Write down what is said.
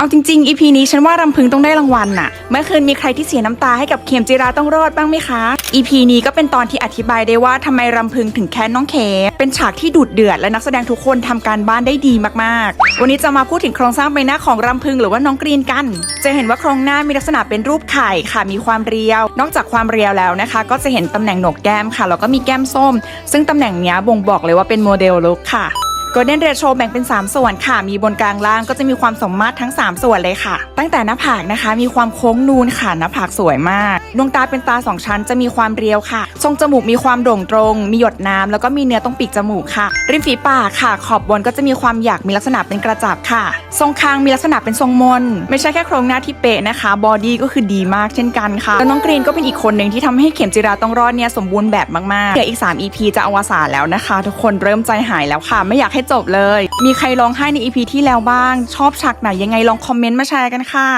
เอาจริงๆ EP นี้ฉันว่ารำพึงต้องได้รางวัลน่ะ เมื่อคืนมีใครที่เสียน้ำตาให้กับเข็มจิราต้องรอดบ้างไหมคะ EP นี้ก็เป็นตอนที่อธิบายได้ว่าทำไมรำพึงถึงแค้นน้องเคเป็นฉากที่ดุเดือด และนักแสดงทุกคนทำการบ้านได้ดีมากๆ วันนี้จะมาพูดถึงโครงสร้างใบหน้าของรำพึงหรือว่าน้องกรีนกัน จะเห็นว่าโครงหน้ามีลักษณะเป็นรูปไข่ค่ะมีความเรียว นอกจากความเรียวแล้วนะคะ ก็จะเห็นตำแหน่งโหนกแก้มค่ะแล้วก็มีแก้มส้ม ซึ่งตำแหน่งนี้บ่งบอกเลยว่าเป็นโมเดลลุคค่ะ โกลเด้นเรโชแบ่งเป็น 3 ส่วนค่ะ มีบนกลางล่างก็จะมีความสมมาตรทั้ง 3 ส่วนเลยค่ะ ตั้งแต่หน้าผากนะคะ มีความโค้งนูนค่ะหน้าผากสวยมาก ดวงตาเป็นตา 2 ชั้นจะมีความเรียวค่ะ ทรงจมูกมีความโด่งตรง มีหยดน้ำแล้วก็มีเนื้อตรงปีกจมูกค่ะ ริมฝีปากค่ะ ขอบบนก็จะมีความหยักมีลักษณะเป็นกระจับค่ะ ทรงคางมีลักษณะเป็นทรงมน ไม่ใช่แค่โครงหน้าที่เป๊ะนะคะ บอดี้ก็คือดีมากเช่นกันค่ะ แล้วน้องกรีนก็เป็นอีกคนหนึ่งที่ทำให้เข็มจิราต้องรอดเนี่ยสมบูรณ์แบบมากๆเดี๋ยวอีก 3 EP จะอวสานแล้วนะคะ ทุกคนเริ่มใจหายแล้วค่ะ ไม่อยากให้จบเลย มีใครร้องไห้ในอีพีที่แล้วบ้าง ชอบฉากไหนยังไงลองคอมเมนต์มาแชร์กันค่ะ